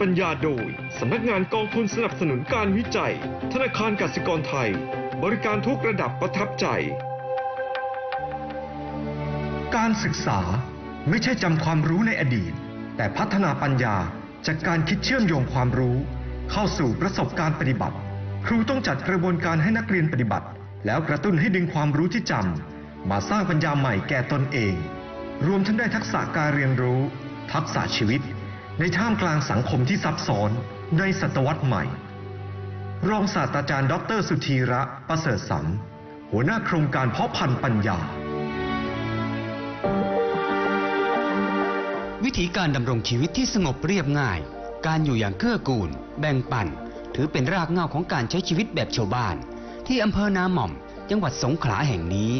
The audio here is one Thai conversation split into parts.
ปัญญาโดย สำนักงานกองทุนสนับสนุนการวิจัย ธนาคารกสิกรไทย บริการทุกระดับประทับใจ การศึกษาไม่ใช่จำความรู้ในอดีต แต่พัฒนาปัญญาจากการคิดเชื่อมโยงความรู้ เข้าสู่ประสบการณ์ปฏิบัติ ครูต้องจัดกระบวนการให้นักเรียนปฏิบัติ แล้วกระตุ้นให้ดึงความรู้ที่จำมาสร้างปัญญาใหม่แก่ตนเอง รวมทั้งได้ทักษะการเรียนรู้ ทักษะชีวิต ในท่ามกลางสังคมที่ซับซ้อนในศตวรรษใหม่ รองศาสตราจารย์ดออเตอร์สุธีระ ประเสริฐสัมหัวหน้าโครงการเพาะพันธุ์ปัญญา วิธีการดำรงชีวิตที่สงบเรียบง่าย การอยู่อย่างเกื้อกูล แบ่งปัน ถือเป็นรากเหง้าของการใช้ชีวิตแบบชาวบ้าน ที่อำเภอนาหม่อม จังหวัดสงขลาแห่งนี้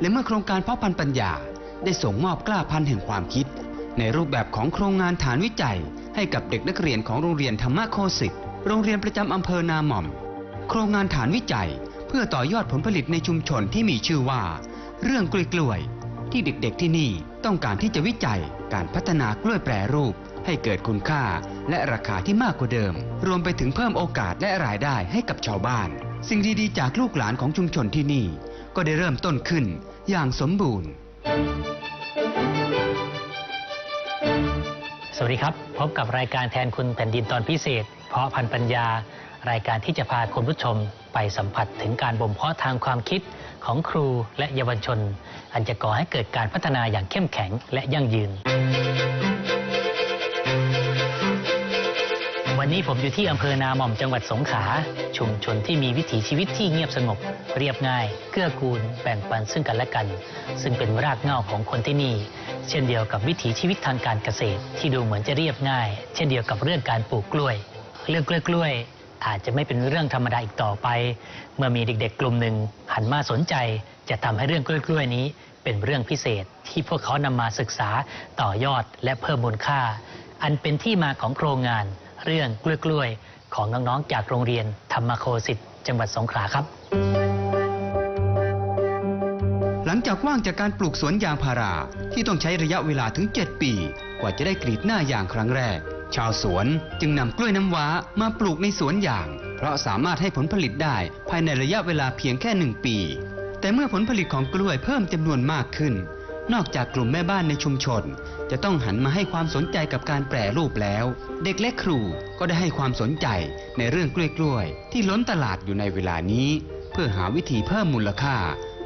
และเมื่อโครงการเพาะพันธุ์ปัญญาได้ส่งมอบกล้าพันธุ์แห่งความคิด ในรูปแบบของโครงงานฐานวิจัย ให้กับเด็กนักเรียนของโรงเรียนธรรมโคสิตโรงเรียนประจำอำเภอนาหม่อม โครงงานฐานวิจัย เพื่อต่อยอดผลผลิตในชุมชนที่มีชื่อว่า เรื่องกล้วยๆที่เด็กๆที่นี่ต้องการที่จะวิจัยการพัฒนากล้วยแปรรูป ให้เกิดคุณค่าและราคาที่มากกว่าเดิม รวมไปถึงเพิ่มโอกาสและรายได้ให้กับชาวบ้าน สิ่งดีๆจากลูกหลานของชุมชนที่นี่ ก็ได้เริ่มต้นขึ้นอย่างสมบูรณ์ สวัสดีครับ พบกับรายการแทนคุณแผ่นดินตอนพิเศษ เพาะพันธุ์ปัญญา รายการที่จะพาคุณผู้ชมไปสัมผัสถึงการบ่มเพาะทางความคิดของครูและเยาวชน อันจะก่อให้เกิดการพัฒนาอย่างเข้มแข็งและยั่งยืน วันนี้ผมอยู่ที่อำเภอนาหม่อมจังหวัดสงขลาชุมชนที่มีวิถีชีวิตที่เงียบสงบ เรียบง่าย เกื้อกูล แบ่งปันซึ่งกันและกัน ซึ่งเป็นรากเหง้าของคนที่นี่ เช่นเดียวกับวิถีชีวิตทางการเกษตร ที่ดูเหมือนจะเรียบง่าย เช่นเดียวกับเรื่องการปลูกกล้วย เรื่องกล้วยๆอาจจะไม่เป็นเรื่องธรรมดาอีกต่อไป เมื่อมีเด็กๆ กลุ่มหนึ่งหันมาสนใจ จะทำให้เรื่องกล้วยๆนี้ เป็นเรื่องพิเศษที่พวกเขานำมาศึกษาต่อยอดและเพิ่มมูลค่า อันเป็นที่มาของโครงงาน เรื่องกล้วยๆของน้องๆจากโรงเรียนธรรมโคสิตจังหวัดสงขลาครับ หลังจากว่างจากการปลูกสวนยางพาราที่ต้องใช้ระยะเวลาถึง 7 ปี กว่าจะได้กรีดหน้ายางครั้งแรก ชาวสวนจึงนำกล้วยน้ำว้ามาปลูกในสวนยาง เพราะสามารถให้ผลผลิตได้ภายในระยะเวลาเพียงแค่หนึ่งปี แต่เมื่อผลผลิตของกล้วยเพิ่มจำนวนมากขึ้น นอกจากกลุ่มแม่บ้านในชุมชน จะต้องหันมาให้ความสนใจกับการแปรรูปแล้ว เด็กและครูก็ได้ให้ความสนใจในเรื่องกล้วยๆที่ล้นตลาดอยู่ในเวลานี้ เพื่อหาวิธีเพิ่มมูลค่า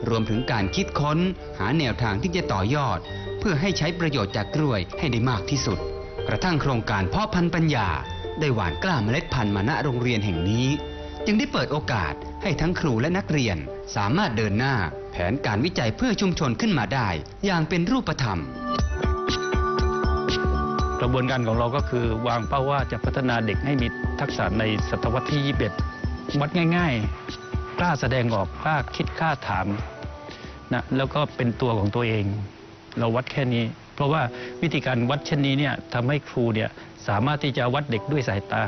รวมถึงการคิดค้น หาแนวทางที่จะต่อยอด เพื่อให้ใช้ประโยชน์จากกล้วยให้ได้มากที่สุด กระทั่งโครงการเพาะพันธุ์ปัญญา ได้หว่านกล้าเมล็ดพันธุ์มาณโรงเรียนแห่งนี้ จึงได้เปิดโอกาสให้ทั้งครูและนักเรียน สามารถเดินหน้า แผนการวิจัยเพื่อชุมชนขึ้นมาได้ อย่างเป็นรูปธรรมกระบวนการของเราก็คือวางเป้าว่าจะพัฒนาเด็กให้มีทักษะในศตวรรษที่ 21 วัดง่าย ๆ ล้าแสดงออกกล้าคิดกล้าถามนะแล้วก็เป็นตัวของตัวเอง เราวัดแค่นี้ เพราะว่าวิธีการวัดเช่นนี้เนี่ยทำให้ครูเนี่ยสามารถที่จะวัดเด็กด้วยสายตา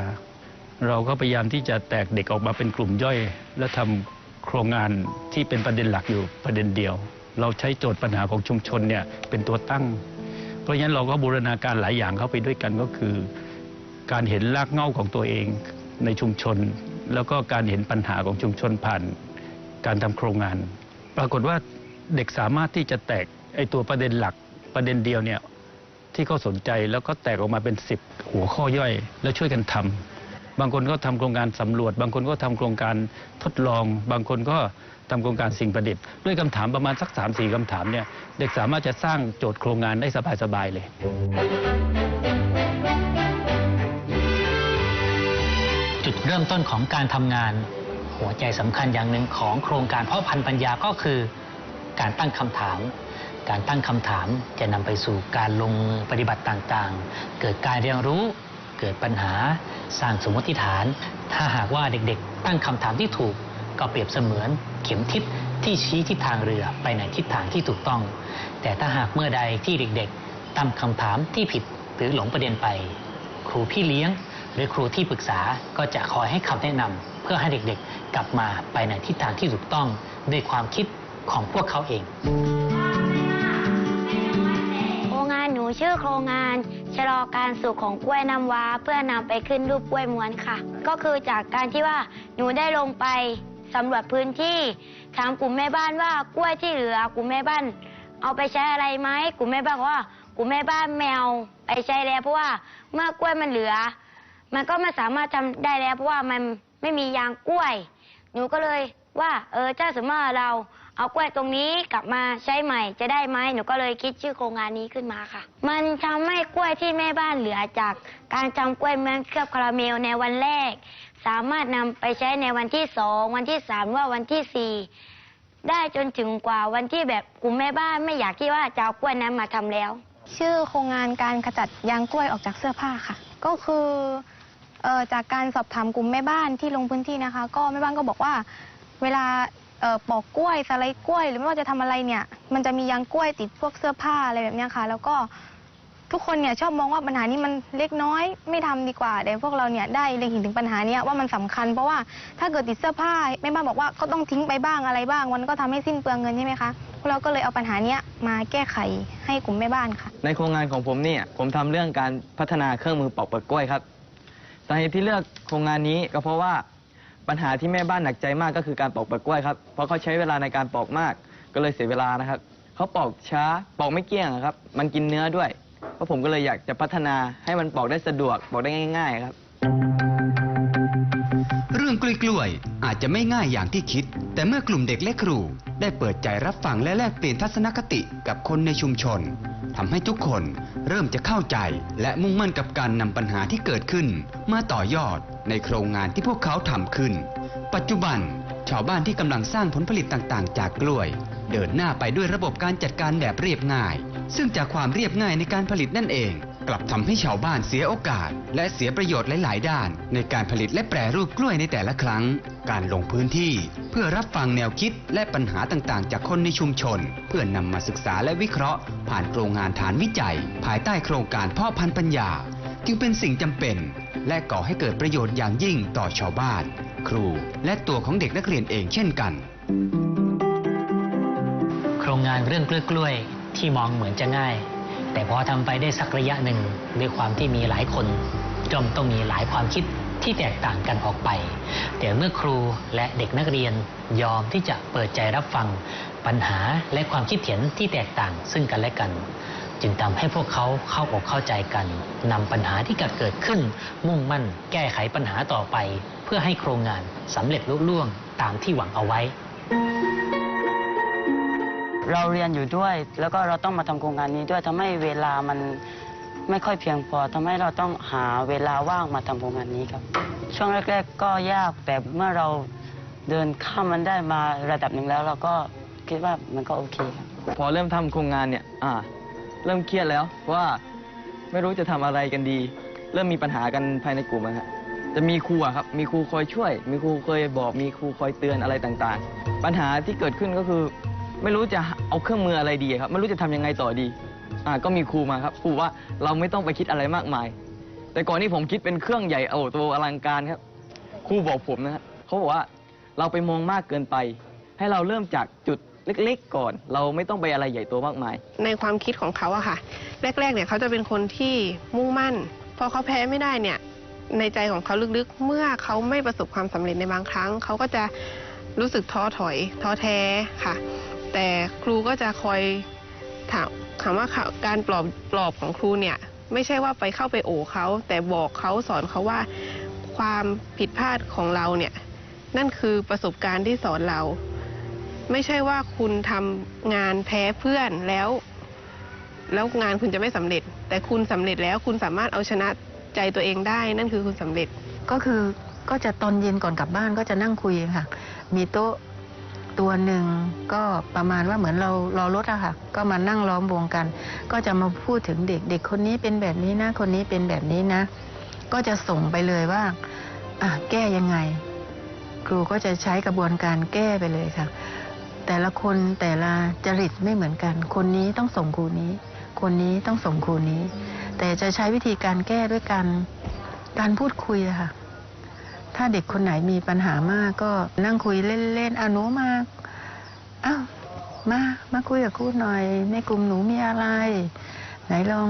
เราก็พยายามที่จะแตกเด็กออกมาเป็นกลุ่มย่อย และทำโครงงานที่เป็นประเด็นหลักอยู่ประเด็นเดียว เราใช้โจทย์ปัญหาของชุมชนเนี่ยเป็นตัวตั้ง เพราะฉะนั้นเราก็บูรณาการหลายอย่างเข้าไปด้วยกันก็คือ การเห็นรากเหง้าของตัวเองในชุมชน แล้วก็การเห็นปัญหาของชุมชนผ่านการทำโครงงาน ปรากฏว่าเด็กสามารถที่จะแตกไอตัวประเด็นหลักประเด็นเดียวเนี่ยที่เขาสนใจแล้วก็แตกออกมาเป็น 10 หัวข้อย่อย แล้วช่วยกันทำบางคนก็ทำโครงการสำรวจ บางคนก็ทำโครงการทดลอง บางคนก็ทำโครงการสิ่งประดิษฐ์ ด้วยคำถามประมาณสัก 3 4คำถามเนี่ยเด็กสามารถจะสร้างโจทย์โครงงานได้สบายๆเลย เริ่มต้นของการทำงาน หัวใจสำคัญอย่างหนึ่งของโครงการพาะพันธุ์ปัญญาก็คือ การตั้งคำถาม การตั้งคำถามจะนำไปสู่การลงมือปฏิบัติต่างๆ เกิดการเรียนรู้ เกิดปัญหา สร้างสมมติฐาน ถ้าหากว่าเด็กๆ ตั้งคำถามที่ถูก ก็เปรียบเสมือน เข็มทิศที่ชี้ทิศทางเรือไปในทิศทางที่ถูกต้อง แต่ถ้าหากเมื่อใดที่เด็กๆ ตั้งคำถามที่ผิดหรือหลงประเด็นไป ครูพี่เลี้ยง หรือครูที่ปรึกษาก็จะคอยให้คำแนะนำเพื่อให้เด็กๆ กลับมาไปในทิศทางที่ถูกต้องด้วยความคิดของพวกเขาเอง โครงงานหนูชื่อโครงงานชะลอการสุกของกล้วยน้ำว้า เพื่อนำไปขึ้นรูปกล้วยม้วนค่ะ ก็คือจากการที่ว่าหนูได้ลงไปสำรวจพื้นที่ถามกลุ่มแม่บ้านว่ากล้วยที่เหลือกลุ่มแม่บ้าน เอาไปใช้อะไรไหมกลุ่มแม่บ้านว่ากลุ่มแม่บ้านแมวไปใช้แล้วเพราะว่าเมื่อกล้วยมันเหลือ มันก็ไม่สามารถทำได้แล้ว เพราะว่ามันไม่มียางกล้วย หนูก็เลยว่า เออถ้าสมมติว่าเราเอากล้วยตรงนี้กลับมาใช้ใหม่จะได้ไหมหนูก็เลยคิดชื่อโครงงานนี้ขึ้นมาค่ะ มันทำให้กล้วยที่แม่บ้านเหลือจากการทำกล้วยเมืองเคลือบคาราเมลในวันแรก สามารถนำไปใช้ในวันที่สองวันที่สามว่าวันที่สี่ได้จนถึงกว่าวันที่แบบกลุ่มแม่บ้านไม่อยากที่ว่าจะเอากล้วยนั้นมาทำแล้ว ชื่อโครงงานการขจัดยางกล้วยออกจากเสื้อผ้าค่ะ ก็คือ เอ่อจากการสอบถามกลุ่มแม่บ้านที่ลงพื้นที่นะคะ ก็แม่บ้านก็บอกว่า เวลาเอ่อปอกกล้วยสไลด์กล้วย หรือไม่ว่าจะทำอะไรเนี่ย มันจะมียางกล้วยติดพวกเสื้อผ้าอะไรแบบเนี้ยค่ะ แล้วก็ทุกคนเนี่ยชอบมองว่าปัญหานี้มันเล็กน้อยไม่ทำดีกว่าแต่พวกเราเนี่ยได้เล็งเห็นถึงปัญหาเนี้ยว่ามันสำคัญ เพราะว่าถ้าเกิดติดเสื้อผ้าแม่บ้านบอกว่าก็ต้องทิ้งไปบ้างอะไรบ้าง มันก็ทำให้สิ้นเปลืองเงินใช่ไหมคะพวกเราก็เลยเอาปัญหาเนี้ยมาแก้ไขให้กลุ่มแม่บ้านค่ะ ในโครงงานของผมเนี่ยผมทำเรื่องการพัฒนาเครื่องมือปอกเปลือกกล้วยครับ สาเหตุที่เลือกโครงงานนี้ก็เพราะว่าปัญหาที่แม่บ้านหนักใจมากก็คือการปอกเปลือกกล้วยครับ เพราะเขาใช้เวลาในการปอกมาก ก็เลยเสียเวลานะครับ เขาปอกช้าปอกไม่เกลี้ยงครับ มันกินเนื้อด้วย เพราะผมก็เลยอยากจะพัฒนาให้มันปอกได้สะดวกปอกได้ง่าย ๆ ครับ เรื่องกล้วยๆอาจจะไม่ง่ายอย่างที่คิด แต่เมื่อกลุ่มเด็กและครู ได้เปิดใจรับฟังและแลกเปลี่ยนทัศนคติกับคนในชุมชน ทำให้ทุกคนเริ่มจะเข้าใจและมุ่งมั่นกับการนำปัญหาที่เกิดขึ้น มาต่อยอดในโครงงานที่พวกเขาทำขึ้น ปัจจุบัน ชาวบ้านที่กำลังสร้างผลผลิตต่างๆ จากกล้วย เดินหน้าไปด้วยระบบการจัดการแบบเรียบง่าย ซึ่งจากความเรียบง่ายในการผลิตนั่นเอง กลับทำให้ชาวบ้านเสียโอกาส และเสียประโยชน์หลาย ๆ ด้าน ในการผลิตและแปรรูปกล้วยในแต่ละครั้ง การลงพื้นที่ เพื่อรับฟังแนวคิดและปัญหาต่าง ๆ จากคนในชุมชน เพื่อนำมาศึกษาและวิเคราะห์ ผ่านโครงงานฐานวิจัย ภายใต้โครงการพ่อพันธุ์ปัญญา จึงเป็นสิ่งจำเป็น และก่อให้เกิดประโยชน์อย่างยิ่งต่อชาวบ้าน ครูและตัวของเด็กนักเรียนเองเช่นกัน โครงงานเรื่องกล้วยๆที่มองเหมือนจะง่าย แต่พอทำไปได้สักระยะหนึ่งด้วยความที่มีหลายคนย่อมต้องมีหลายความคิดที่แตกต่างกันออกไป แต่เมื่อครูและเด็กนักเรียนยอมที่จะเปิดใจรับฟังปัญหาและความคิดเห็นที่แตกต่างซึ่งกันและกัน จึงทำให้พวกเขาเข้าอกเข้าใจกันนำปัญหาที่เกิดขึ้น มุ่งมั่นแก้ไขปัญหาต่อไป เพื่อให้โครงงานสำเร็จลุล่วงตามที่หวังเอาไว้ เราเรียนอยู่ด้วย แล้วก็เราต้องมาทำโครงการนี้ด้วยทำให้เวลามันไม่ค่อยเพียงพอทำให้เราต้องหาเวลาว่างมาทำโครงการนี้ครับ ช่วงแรก ๆ ก็ยากแต่เมื่อเราเดินข้ามมันได้มาระดับหนึ่งแล้ว เราก็คิดว่ามันก็โอเคครับพอเริ่มทำโครงงานเนี่ยอ่าเริ่มเครียดแล้วว่าไม่รู้จะทำอะไรกันดี เริ่มมีปัญหากันภายในกลุ่มนะครับจะมีครูอะครับ มีครูคอยช่วย มีครูคอยบอก มีครูคอยเตือนอะไรต่างๆ ปัญหาที่เกิดขึ้นก็คือ ไม่รู้จะเอาเครื่องมืออะไรดีครับไม่รู้จะทำยังไงต่อดีอ่าก็มีครูมาครับครูว่าเราไม่ต้องไปคิดอะไรมากมาย แต่ก่อนที่ผมคิดเป็นเครื่องใหญ่โอ้โหตัวอลังการครับครูบอกผมนะครับเขาบอกว่าเราไปมองมากเกินไป ให้เราเริ่มจากจุดเล็ก ๆ ก่อน เราไม่ต้องไปอะไรใหญ่โตมากมาย ในความคิดของเขาอะค่ะ แรก ๆ เนี่ยเขาจะเป็นคนที่มุ่งมั่น พอเขาแพ้ไม่ได้เนี่ย ในใจของเขาลึกๆ เมื่อเขาไม่ประสบความสำเร็จในบางครั้ง เขาก็จะรู้สึกท้อถอย ท้อแท้ค่ะ แต่ครูก็จะคอยถามถามว่าการปลอบปลอบของครูเนี่ย ไม่ใช่ว่าไปเข้าไปโอบเขาแต่บอกเขาสอนเขาว่าความผิดพลาดของเราเนี่ย นั่นคือประสบการณ์ที่สอนเรา ไม่ใช่ว่าคุณทำงานแพ้เพื่อนแล้ว แล้วงานคุณจะไม่สำเร็จ แต่คุณสำเร็จแล้วคุณสามารถเอาชนะใจตัวเองได้ นั่นคือคุณสำเร็จก็คือก็จะตอนเย็นก่อนกลับบ้านก็จะนั่งคุยค่ะ มีโต๊ะ ตัวหนึ่งก็ประมาณว่าเหมือนเรารอรถอะค่ะ ก็มานั่งล้อมวงกัน ก็จะมาพูดถึงเด็กเด็กคนนี้เป็นแบบนี้นะ คนนี้เป็นแบบนี้นะ ก็จะส่งไปเลยว่าอะแก้ยังไง ครูก็จะใช้กระบวนการแก้ไปเลยค่ะ แต่ละคนแต่ละจริตไม่เหมือนกัน คนนี้ต้องส่งครูนี้ คนนี้ต้องส่งครูนี้ แต่จะใช้วิธีการแก้ด้วยการการพูดคุยอะค่ะ ถ้าเด็กคนไหนมีปัญหามากก็นั่งคุยเล่นๆอาหนูมาอ้าวมา มาคุยกับครูหน่อย ในกลุ่มหนูมีอะไร ไหนลอง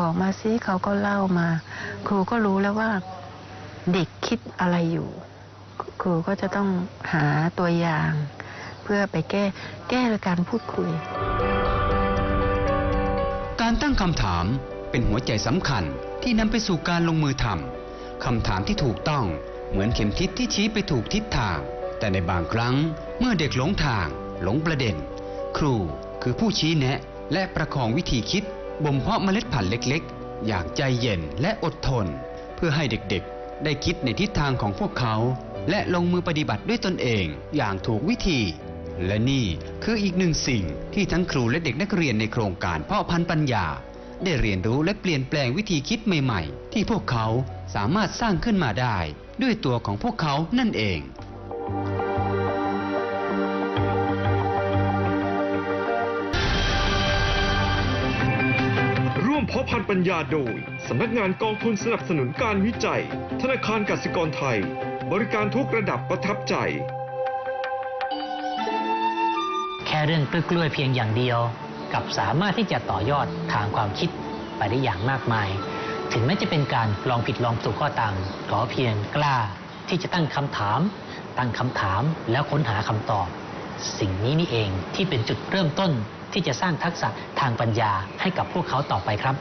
บอกมาซิเขาก็เล่ามา ครูก็รู้แล้วว่าเด็กคิดอะไรอยู่ ครูก็จะต้องหาตัวอย่าง เพื่อไปแก้แก้โดยการพูดคุย การตั้งคำถามเป็นหัวใจสำคัญที่นำไปสู่การลงมือทำคำถามที่ถูกต้อง เหมือนเข็มทิศที่ชี้ไปถูกทิศทาง แต่ในบางครั้งเมื่อเด็กหลงทาง หลงประเด็น ครูคือผู้ชี้แนะ และประคองวิธีคิดบ่มเพาะเมล็ดพันธุ์เล็กๆ อย่างใจเย็นและอดทน เพื่อให้เด็กๆ ได้คิดในทิศทางของพวกเขา และลงมือปฏิบัติด้วยตนเองอย่างถูกวิธี และนี่คืออีกหนึ่งสิ่งที่ทั้งครูและเด็กนักเรียนในโครงการพาะพันธุ์ปัญญา ได้เรียนรู้และเปลี่ยนแปลงวิธีคิดใหม่ ๆ ที่พวกเขาสามารถสร้างขึ้นมาได้ด้วยตัวของพวกเขานั่นเองร่วมเพาะพันธุ์ปัญญาโดย สำนักงานกองทุนสนับสนุนการวิจัย ธนาคารกสิกรไทย บริการทุกระดับประทับใจ แค่เรื่องกล้วยๆเพียงอย่างเดียว กับสามารถที่จะต่อยอดทางความคิดไปได้อย่างมากมาย ถึงแม้จะเป็นการลองผิดลองถูกก็ตามขอเพียงกล้าที่จะตั้งคำถาม ตั้งคำถามแล้วค้นหาคำตอบ สิ่งนี้นี่เองที่เป็นจุดเริ่มต้นที่จะสร้างทักษะทางปัญญาให้กับพวกเขาต่อไปครับ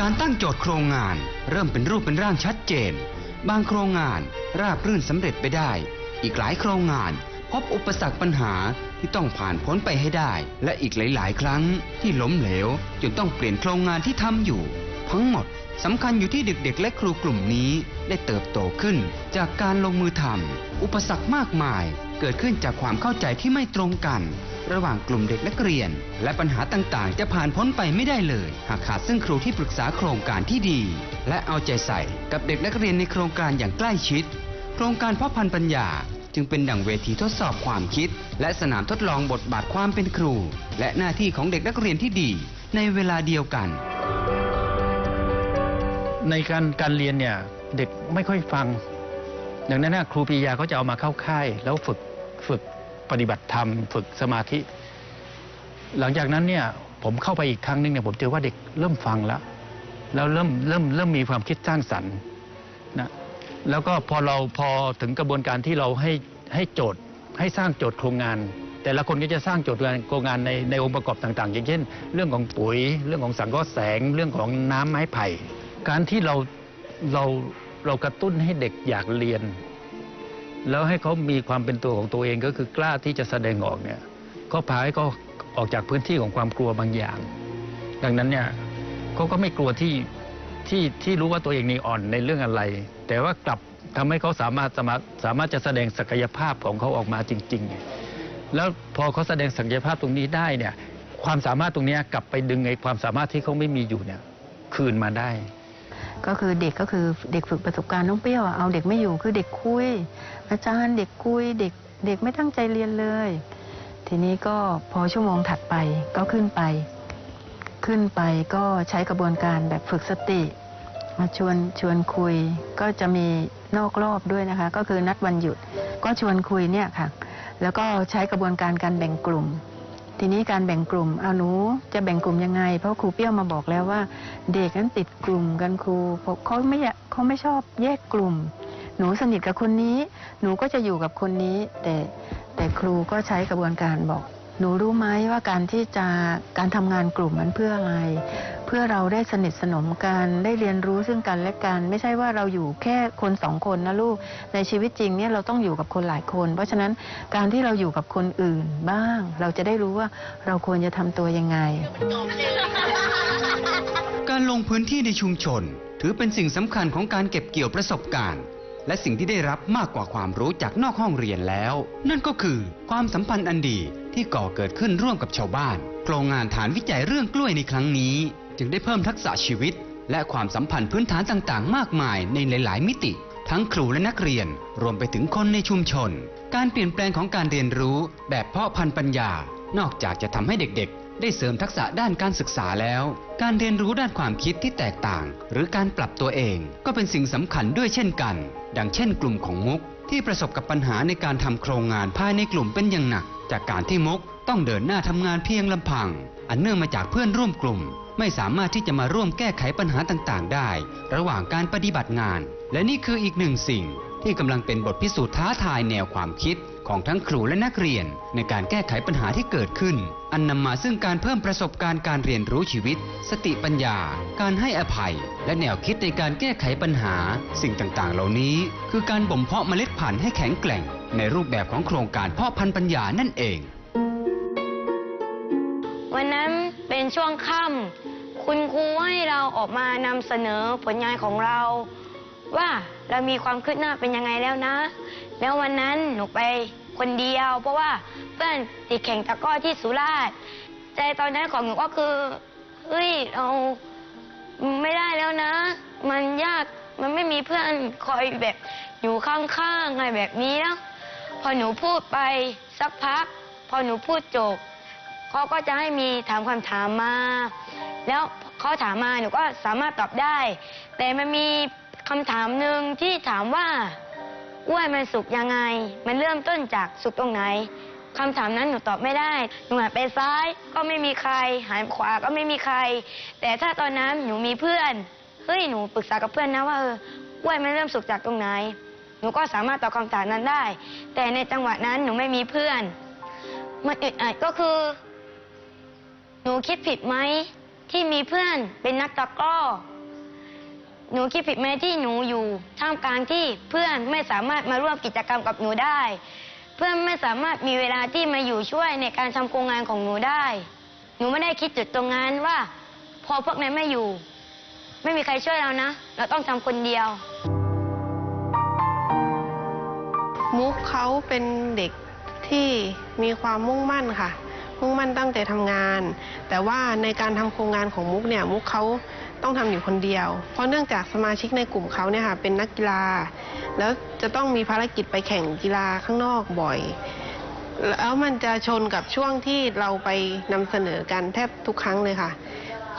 การตั้งโจทย์โครงงาน เริ่มเป็นรูปเป็นร่างชัดเจน บางโครงงานราบรื่นสำเร็จไปได้ อีกหลายโครงงานพบอุปสรรคปัญหา ที่ต้องผ่านพ้นไปให้ได้ และอีกหลาย ๆ ครั้งที่ล้มเหลว จนต้องเปลี่ยนโครงงานที่ทำอยู่ ทั้งหมดสำคัญอยู่ที่เด็ก ๆ และครูกลุ่มนี้ได้เติบโตขึ้น จากการลงมือทำอุปสรรคมากมาย เกิดขึ้นจากความเข้าใจที่ไม่ตรงกัน ระหว่างกลุ่มเด็กนักเรียน และปัญหาต่างๆ จะผ่านพ้นไปไม่ได้เลย หากขาดซึ่งครูที่ปรึกษาโครงการที่ดี และเอาใจใส่กับเด็กนักเรียนในโครงการอย่างใกล้ชิด โครงการพ่อพันธุ์ปัญญา จึงเป็นดั่งเวทีทดสอบความคิด และสนามทดลองบทบาทความเป็นครู และหน้าที่ของเด็กนักเรียนที่ดี ในเวลาเดียวกัน ในการการเรียนเนี่ยเด็กไม่ค่อยฟัง ดังนั้นนะครูปียาเขาจะเอามาเข้าค่าย แล้วฝึกฝึกปฏิบัติธรรม ฝึกสมาธิ หลังจากนั้นเนี่ยผมเข้าไปอีกครั้งหนึงเนี่ยผมเจอว่าเด็กเริ่มฟังแล้ว แล้วเริ่มเริ่มเริ่มมีความคิดสร้างสรรค์ แล้วก็พอเราพอถึงกระบวนการที่เราให้ให้โจทย์ให้สร้างโจทย์โครงงาน แต่ละคนก็จะสร้างโจทย์โครงงานในในองค์ประกอบต่างๆ อย่างเช่น เรื่องของปุ๋ย เรื่องของสังเคราะห์แสง เรื่องของน้ำไม้ไผ่ การที่เราเราเรากระตุ้นให้เด็กอยากเรียน แล้วให้เขามีความเป็นตัวของตัวเองก็คือกล้าที่จะแสดงออกเนี่ยก็พาให้เขาออกจากพื้นที่ของความกลัวบางอย่าง ดังนั้นเนี่ยเขาก็ไม่กลัวที่ ที่ที่รู้ว่าตัวเองนี่อ่อนในเรื่องอะไร แต่ว่ากลับทำให้เขาสามารถสามารถสามารถจะแสดงศักยภาพของเขาออกมาจริง ๆ แล้วพอเขาแสดงศักยภาพตรงนี้ได้เนี่ยความสามารถตรงนี้กลับไปดึงไอ้ความสามารถที่เขาไม่มีอยู่เนี่ยคืนมาได้ ก็คือเด็กก็คือเด็กฝึกประสบการณ์น้องเปรี้ยวเอาเด็กไม่อยู่คือเด็กคุย อาจารย์เด็กคุยเด็กเด็กไม่ตั้งใจเรียนเลย ทีนี้ก็พอชั่วโมงถัดไปก็ขึ้นไป ขึ้นไปก็ใช้กระบวนการแบบฝึกสติ มาชวนชวนคุยก็จะมีนอกรอบด้วยนะคะ ก็คือนัดวันหยุดก็ชวนคุยเนี่ยค่ะ แล้วก็ใช้กระบวนการการแบ่งกลุ่ม ทีนี้การแบ่งกลุ่มเอาหนูจะแบ่งกลุ่มยังไง เพราะครูเปี้ยวมาบอกแล้วว่า เด็กนั้นติดกลุ่มกันครูเขาไม่เขาไม่ชอบแยกกลุ่ม หนูสนิทกับคนนี้ หนูก็จะอยู่กับคนนี้ แต่แต่ครูก็ใช้กระบวนการบอก หนูรู้ไหมว่าการที่จะการทำงานกลุ่มมันเพื่ออะไร เพื่อเราได้สนิทสนมกันได้เรียนรู้ซึ่งกันและกันไม่ใช่ว่าเราอยู่แค่คนสองคนนะลูกในชีวิตจริงเนี่ยเราต้องอยู่กับคนหลายคน เพราะฉะนั้นการที่เราอยู่กับคนอื่นบ้าง เราจะได้รู้ว่าเราควรจะทำตัวยังไง การลงพื้นที่ในชุมชน ถือเป็นสิ่งสำคัญของการเก็บเกี่ยวประสบการณ์ และสิ่งที่ได้รับมากกว่าความรู้จากนอกห้องเรียนแล้ว นั่นก็คือความสัมพันธ์อันดีที่ก่อเกิดขึ้นร่วมกับชาวบ้าน โครงงานฐานวิจัยเรื่องกล้วยในครั้งนี้ จึงได้เพิ่มทักษะชีวิต และความสัมพันธ์พื้นฐานต่างๆ มากมายในหลาย ๆ มิติ ทั้งครูและนักเรียนรวมไปถึงคนในชุมชน การเปลี่ยนแปลงของการเรียนรู้แบบเพาะพันธุ์ปัญญา นอกจากจะทำให้เด็กๆ ได้เสริมทักษะด้านการศึกษาแล้ว การเรียนรู้ด้านความคิดที่แตกต่าง หรือการปรับตัวเอง ก็เป็นสิ่งสำคัญด้วยเช่นกัน ดังเช่นกลุ่มของมุก ที่ประสบกับปัญหาในการทำโครงงานภายในกลุ่มเป็นอย่างหนัก จากการที่มุกต้องเดินหน้าทำงานเพียงลำพัง อันเนื่องมาจากเพื่อนร่วมกลุ่ม ไม่สามารถที่จะมาร่วมแก้ไขปัญหาต่างๆ ได้ ระหว่างการปฏิบัติงาน และนี่คืออีกหนึ่งสิ่ง ที่กำลังเป็นบทพิสูจน์ท้าทายแนวความคิด ของทั้งครูและนักเรียน ในการแก้ไขปัญหาที่เกิดขึ้น อันนำมาซึ่งการเพิ่มประสบการณ์การเรียนรู้ชีวิต สติปัญญา การให้อภัย และแนวคิดในการแก้ไขปัญหา สิ่งต่างๆ เหล่านี้ คือการบ่มเพาะเมล็ดพันธุ์ให้แข็งแกร่ง ในรูปแบบของโครงการเพาะพันธุ์ปัญญานั่นเอง วันนั้นเป็นช่วงค่ำคุณครูให้เราออกมานำเสนอผลงานของเรา ว่าเรามีความคืบหน้าเป็นยังไงแล้วนะ แล้ววันนั้นหนูไปคนเดียว เพราะว่าเพื่อนติดแข่งตะก้อที่สุราษฎร์ใจตอนนั้นของหนูก็คือเฮ้ยเราไม่ได้แล้วนะ มันยากมันไม่มีเพื่อนคอยแบบอยู่ข้างๆอะไรแบบนี้แล้วพอหนูพูดไปสักพัก พอหนูพูดจบเขาก็จะให้มีถามคำถามมา แล้วเขาถามมาหนูก็สามารถตอบได้ แต่มันมีคำถามหนึ่งที่ถามว่า กล้วยมันสุกยังไง มันเริ่มต้นจากสุกตรงไหนคำถามนั้นหนูตอบไม่ได้ หนูหันไปซ้ายก็ไม่มีใคร หันขวาก็ไม่มีใคร แต่ถ้าตอนนั้นหนูมีเพื่อน เฮ้ย หนูปรึกษากับเพื่อนนะว่าเออกล้วยมันเริ่มสุกจากตรงไหน หนูก็สามารถตอบคำถามนั้นได้ แต่ในจังหวะนั้นหนูไม่มีเพื่อน มันอึดอัดก็คือ หนูคิดผิดไหมที่มีเพื่อนเป็นนักตะกร้อ หนูคิดผิดไหมที่หนูอยู่ท่ามกลางที่เพื่อนไม่สามารถมาร่วมกิจกรรมกับหนูได้ เพื่อนไม่สามารถมีเวลาที่มาอยู่ช่วยในการทำโครงงานของหนูได้ หนูไม่ได้คิดจุดตรงนั้นว่า พอพวกนั้นไม่อยู่ ไม่มีใครช่วยเรานะ เราต้องทำคนเดียว มุกเขาเป็นเด็กที่มีความมุ่งมั่นค่ะ มุ่งมั่นตั้งใจทำงาน แต่ว่าในการทำโครงงานของมุกเนี่ยมุกเขา ต้องทำอยู่คนเดียว เพราะเนื่องจากสมาชิกในกลุ่มเขาเนี่ยค่ะเป็นนักกีฬา แล้วจะต้องมีภารกิจไปแข่งกีฬาข้างนอกบ่อย แล้วมันจะชนกับช่วงที่เราไปนำเสนอกันแทบทุกครั้งเลยค่ะ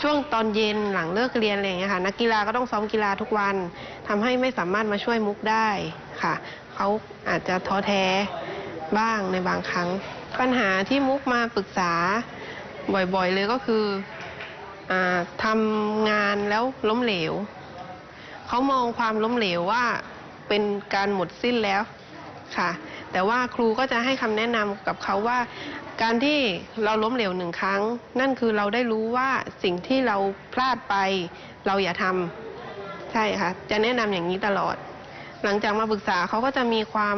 ช่วงตอนเย็นหลังเลิกเรียนอะไรอย่างเงี้ยค่ะนักกีฬาก็ต้องซ้อมกีฬาทุกวันทำให้ไม่สามารถมาช่วยมุกได้ค่ะเขาอาจจะท้อแท้บ้างในบางครั้ง ปัญหาที่มุกมาปรึกษาบ่อยๆ เลยก็คือ ทำงานแล้วล้มเหลว เขามองความล้มเหลวว่าเป็นการหมดสิ้นแล้วค่ะ แต่ว่าครูก็จะให้คำแนะนำกับเขาว่า การที่เราล้มเหลวหนึ่งครั้ง นั่นคือเราได้รู้ว่าสิ่งที่เราพลาดไปเราอย่าทำใช่ค่ะ จะแนะนำอย่างนี้ตลอด หลังจากมาปรึกษาเขาก็จะมีความ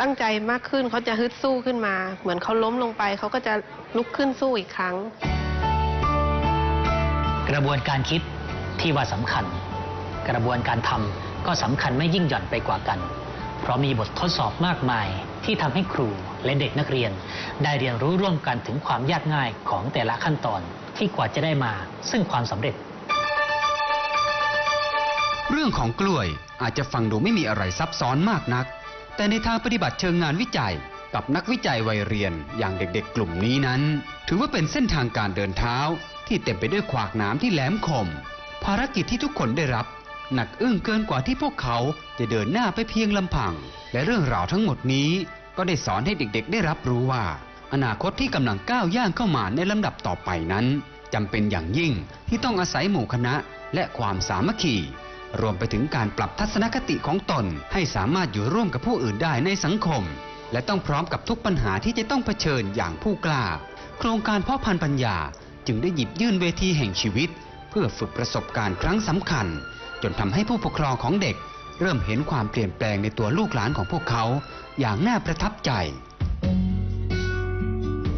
ตั้งใจมากขึ้นเขาจะฮึดสู้ขึ้นมา เหมือนเขาล้มลงไปเขาก็จะลุกขึ้นสู้อีกครั้ง กระบวนการคิดที่ว่าสำคัญ กระบวนการทำก็สำคัญไม่ยิ่งหย่อนไปกว่ากัน เพราะมีบททดสอบมากมายที่ทำให้ครูและเด็กนักเรียน ได้เรียนรู้ร่วมกันถึงความยากง่ายของแต่ละขั้นตอนที่กว่าจะได้มาซึ่งความสำเร็จ เรื่องของกล้วยอาจจะฟังดูไม่มีอะไรซับซ้อนมากนัก แต่ในทางปฏิบัติเชิงงานวิจัยกับนักวิจัยวัยเรียนอย่างเด็กๆ กลุ่มนี้นั้น ถือว่าเป็นเส้นทางการเดินเท้า ที่เต็มไปด้วยขวากหน้ำที่แหลมคม ภารกิจที่ทุกคนได้รับ หนักอึ้งเกินกว่าที่พวกเขาจะเดินหน้าไปเพียงลำพัง และเรื่องราวทั้งหมดนี้ก็ได้สอนให้เด็กๆ ได้รับรู้ว่า อนาคตที่กำลังก้าวย่างเข้ามาในลำดับต่อไปนั้นจำเป็นอย่างยิ่งที่ต้องอาศัยหมู่คณะและความสามัคคีรวมไปถึงการปรับทัศนคติของตน ให้สามารถอยู่ร่วมกับผู้อื่นได้ในสังคม และต้องพร้อมกับทุกปัญหาที่จะต้องเผชิญอย่างผู้กล้า โครงการพ่อพันธุ์ปัญญา จึงได้หยิบยื่นเวทีแห่งชีวิต เพื่อฝึกประสบการณ์ครั้งสำคัญ จนทำให้ผู้ปกครองของเด็ก เริ่มเห็นความเปลี่ยนแปลงในตัวลูกหลานของพวกเขา อย่างน่าประทับใจ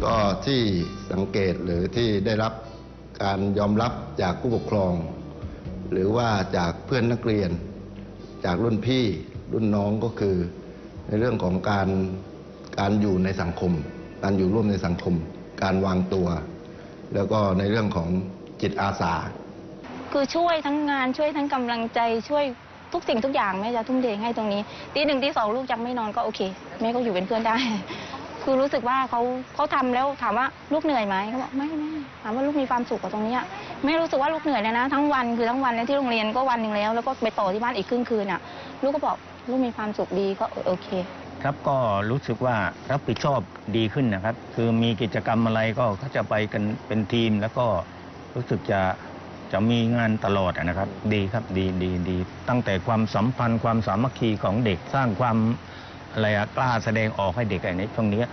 ก็ที่สังเกตหรือที่ได้รับการยอมรับจากผู้ปกครอง หรือว่าจากเพื่อนนักเรียน จากรุ่นพี่รุ่นน้องก็คือ ในเรื่องของการการอยู่ในสังคม การอยู่ร่วมในสังคม การวางตัว แล้วก็ในเรื่องของจิตอาสา คือช่วยทั้งงานช่วยทั้งกำลังใจช่วยทุกสิ่งทุกอย่างแม่จะทุ่มเทให้ตรงนี้ตีหนึ่งตีสองลูกยังไม่นอนก็โอเคแม่ก็อยู่เป็นเพื่อนได้ คือรู้สึกว่าเขาเขาทำแล้วถามว่าลูกเหนื่อยไหมเขาบอกไม่ไม่ถามว่าลูกมีความสุขกับตรงนี้แม่รู้สึกว่าลูกเหนื่อยเลยนะ ทั้งวันคือทั้งวันเลยที่โรงเรียนก็วันหนึ่งแล้ว แล้วก็ไปต่อที่บ้านอีกครึ่งคืนอะ ลูกก็บอกลูกมีความสุขดีก็โอเค ครับก็รู้สึกว่ารับผิดชอบดีขึ้นนะครับ คือมีกิจกรรมอะไรก็เขาจะไปกันเป็นทีม แล้วก็รู้สึกจะจะมีงานตลอดนะครับ ดีครับดีดีดี ตั้งแต่ความสัมพันธ์ความสามัคคีของเด็กสร้างความอะไรอะกล้าแสดงออกให้เด็กในช่วงนี้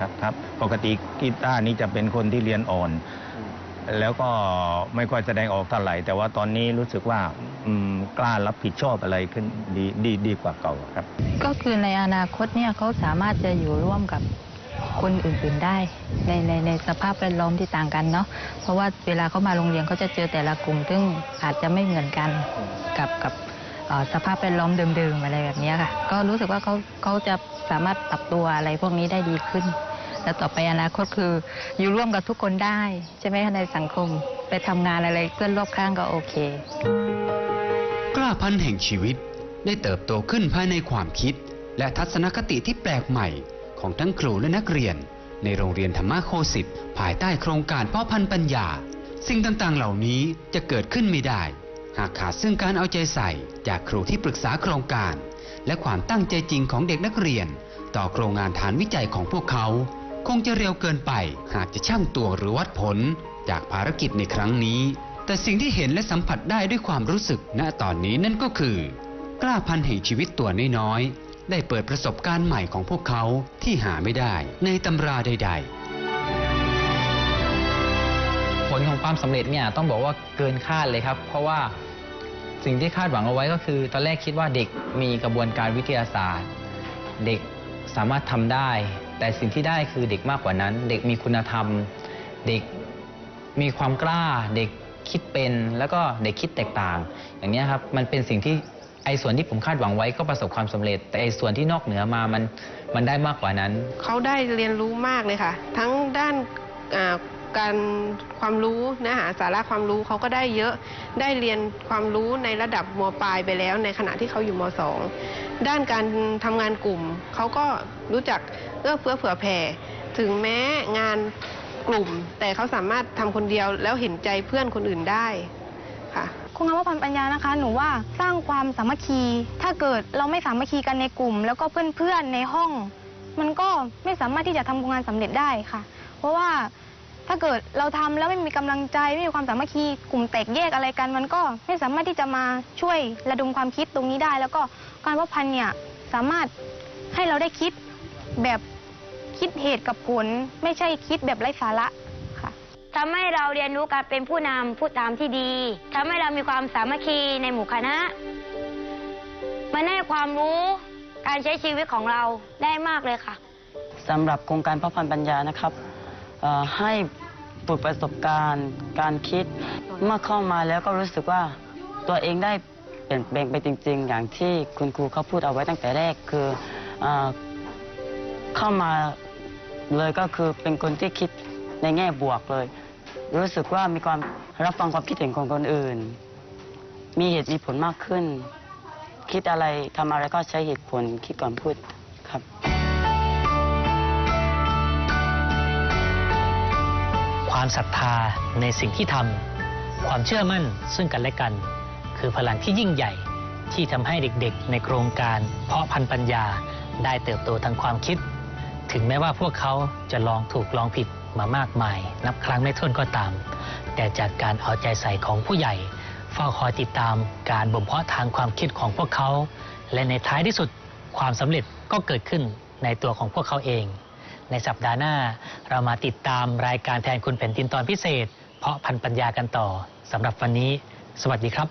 ครับครับปกติกีตาร์นี่จะเป็นคนที่เรียนอ่อน แล้วก็ไม่ค่อยแสดงออกเท่าไหร่ แต่ว่าตอนนี้รู้สึกว่าอืมกล้ารับผิดชอบอะไรขึ้นดีดีดีกว่าเก่าครับ ก็คือในอนาคตเนี่ยเขาสามารถจะอยู่ร่วมกับคนอื่นๆได้ในในในสภาพแวดล้อมที่ต่างกันเนาะเพราะว่าเวลาเขามาโรงเรียนเขาจะเจอแต่ละกลุ่ม ซึ่งอาจจะไม่เหมือนกันกับกับเอ่อสภาพแวดล้อมเดิมๆอะไรแบบเนี้ยค่ะ ก็รู้สึกว่าเขาเขาจะสามารถปรับตัวอะไรพวกนี้ได้ดีขึ้น แล้วต่อไปอนาคตคืออยู่ร่วมกับทุกคนได้ ใช่ไหมคะในสังคม ไปทำงานอะไรเพื่อนรอบข้างก็โอเค กล้าพันธุ์แห่งชีวิตได้เติบโตขึ้นภายในความคิด และทัศนคติที่แปลกใหม่ ของทั้งครูและนักเรียน ในโรงเรียนธรรมโคสิตภายใต้โครงการพ่อพันธุ์ปัญญา สิ่งต่างๆ เหล่านี้จะเกิดขึ้นไม่ได้ หากขาดซึ่งการเอาใจใส่จากครูที่ปรึกษาโครงการ และความตั้งใจจริงของเด็กนักเรียน ต่อโครงงานฐานวิจัยของพวกเขา คงจะเร็วเกินไป หากจะช่างตวงหรือวัดผล จากภารกิจในครั้งนี้ แต่สิ่งที่เห็นและสัมผัสได้ด้วยความรู้สึกณตอนนี้นั่นก็คือ กล้าพันแห่งชีวิตตัวน้อยๆได้เปิดประสบการณ์ใหม่ของพวกเขาที่หาไม่ได้ในตำราใด ๆผลของความสำเร็จเนี่ยต้องบอกว่าเกินคาดเลยครับ เพราะว่าสิ่งที่คาดหวังเอาไว้ก็คือ ตอนแรกคิดว่าเด็กมีกระบวนการวิทยาศาสตร์ เด็กสามารถทำได้ แต่สิ่งที่ได้คือเด็กมากกว่านั้น เด็กมีคุณธรรม เด็กมีความกล้า เด็กคิดเป็นแล้วก็เด็กคิดแตกต่าง อย่างนี้ครับมันเป็นสิ่งที่ไอ้ส่วนที่ผมคาดหวังไว้ก็ประสบความสำเร็จ แต่ไอ้ส่วนที่นอกเหนือมามันมันได้มากกว่านั้น เขาได้เรียนรู้มากเลยค่ะ ทั้งด้านการความรู้เนื้อหาสาระความรู้เขาก็ได้เยอะได้เรียนความรู้ในระดับมปลายไปแล้ว ในขณะที่เขาอยู่มสองด้านการทำงานกลุ่มเขาก็รู้จัก เอื้อเฟื้อเผื่อแผ่ ถึงแม้งานกลุ่ม แต่เขาสามารถทำคนเดียวแล้วเห็นใจเพื่อนคนอื่นได้ค่ะโครงาว่าพันปัญญานะคะ หนูว่าสร้างความสามัคคี ถ้าเกิดเราไม่สามัคคีกันในกลุ่ม แล้วก็เพื่อนๆในห้อง มันก็ไม่สามารถที่จะทำงานสำเร็จได้ค่ะ เพราะว่าถ้าเกิดเราทำแล้วไม่มีกำลังใจไม่มีความสามัคคีกลุ่มแตกแยกอะไรกัน มันก็ไม่สามารถที่จะมาช่วยระดมความคิดตรงนี้ได้ แล้วก็การว่าพันเนี่ยสามารถให้เราได้คิดแบบ คิดเหตุกับผล ไม่ใช่คิดแบบไร้สาระทำให้เราเรียนรู้การเป็นผู้นำผู้ตามที่ดีทำให้เรามีความสามัคคีในหมู่คณะ มันให้ความรู้การใช้ชีวิตของเราได้มากเลยค่ะสำหรับโครงการพ่อพันธุ์ปัญญานะครับเอ่อให้ปลูกประสบการณ์ การคิดเมื่อเข้ามาแล้วก็รู้สึกว่าตัวเองได้เปลี่ยนแปลงไปจริง ๆ อย่างที่คุณครูเขาพูดเอาไว้ตั้งแต่แรกคือเออเข้ามา เลยก็คือเป็นคนที่คิดในแง่บวกเลย รู้สึกว่ามีความรับฟังความคิดเห็นของคนอื่น มีเหตุมีผลมากขึ้น คิดอะไรทำอะไรก็ใช้เหตุผลคิดก่อนพูดครับ ความศรัทธาในสิ่งที่ทำความเชื่อมั่นซึ่งกันและกัน คือพลังที่ยิ่งใหญ่ที่ทำให้เด็กๆ ในโครงการ เพาะพันธุ์ปัญญาได้เติบโตทางความคิด ถึงแม้ว่าพวกเขาจะลองถูกลองผิดมามากมาย นับครั้งไม่ถ้วนก็ตาม แต่จากการเอาใจใส่ของผู้ใหญ่เฝ้าคอยติดตามการบ่มเพาะทางความคิดของพวกเขา และในท้ายที่สุดความสำเร็จก็เกิดขึ้นในตัวของพวกเขาเอง ในสัปดาห์หน้าเรามาติดตามรายการแทนคุณแผ่นดินตอนพิเศษ เพาะพันธุ์ปัญญากันต่อสำหรับวันนี้ สวัสดีครับ